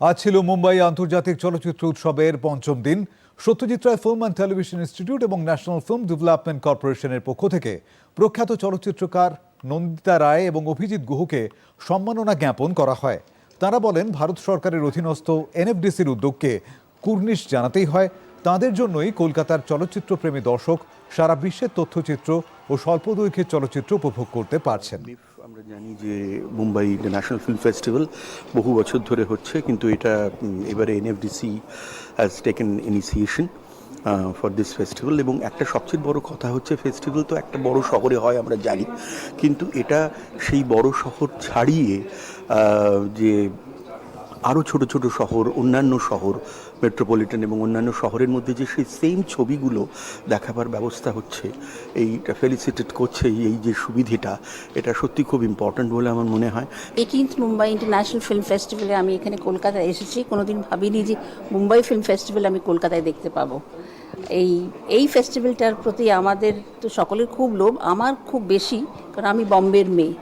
আজ ছিল মুম্বাই আন্তর্জাতিক চলচ্চিত্র উৎসবের পঞ্চম দিন। Satyajit Ray film and television institute এবং ন্যাশনাল ফিল্ম ডেভেলপমেন্ট কর্পোরেশনের পক্ষ থেকে প্রখ্যাত চলচ্চিত্রকার নন্দিতা রায় এবং অভিজিৎ গুহকে সম্মাননা জ্ঞাপন করা হয়। তারা বলেন, ভারত সরকারের অধীনস্থ এনএফডিসির উদ্যোগকে কুর্নিশ জানাতেই হয়। তাদের জন্যই কলকাতার চলচ্চিত্রপ্রেমী দর্শক সারা বিশ্বের তথ্যচিত্র ও স্বল্পদৈর্ঘ্যের চলচ্চিত্র উপভোগ করতে পারছেন। আমরা জানি যে মুম্বাই ইন্টারন্যাশনাল ফিল্ম ফেস্টিভ্যাল বহু বছর ধরে হচ্ছে, কিন্তু এটা এবারে NFDC has taken initiation for this festival এবং একটা সবচেয়ে বড় কথা হচ্ছে ফেস্টিভ্যাল তো একটা বড় শহরে হয় আমরা জানি, কিন্তু এটা সেই বড় শহর ছাড়িয়ে যে আরও ছোট ছোট শহর, অন্যান্য শহর মেট্রোপলিটন এবং অন্যান্য শহরের মধ্যে যে সেই সেম ছবিগুলো দেখাবার ব্যবস্থা হচ্ছে, এইটা ফেলিসিটেট করছে এই যে সুবিধেটা, এটা সত্যি খুব ইম্পর্ট্যান্ট বলে আমার মনে হয়। এইটিন্থ মুম্বাই ইন্টারন্যাশনাল ফিল্ম ফেস্টিভ্যালে আমি এখানে কলকাতায় এসেছি, কোনোদিন ভাবিনি যে মুম্বাই ফিল্ম ফেস্টিভ্যাল আমি কলকাতায় দেখতে পাবো। এই এই ফেস্টিভ্যালটার প্রতি আমাদের তো সকলের খুব লোভ, আমার খুব বেশি, কারণ আমি বম্বের মেয়ে।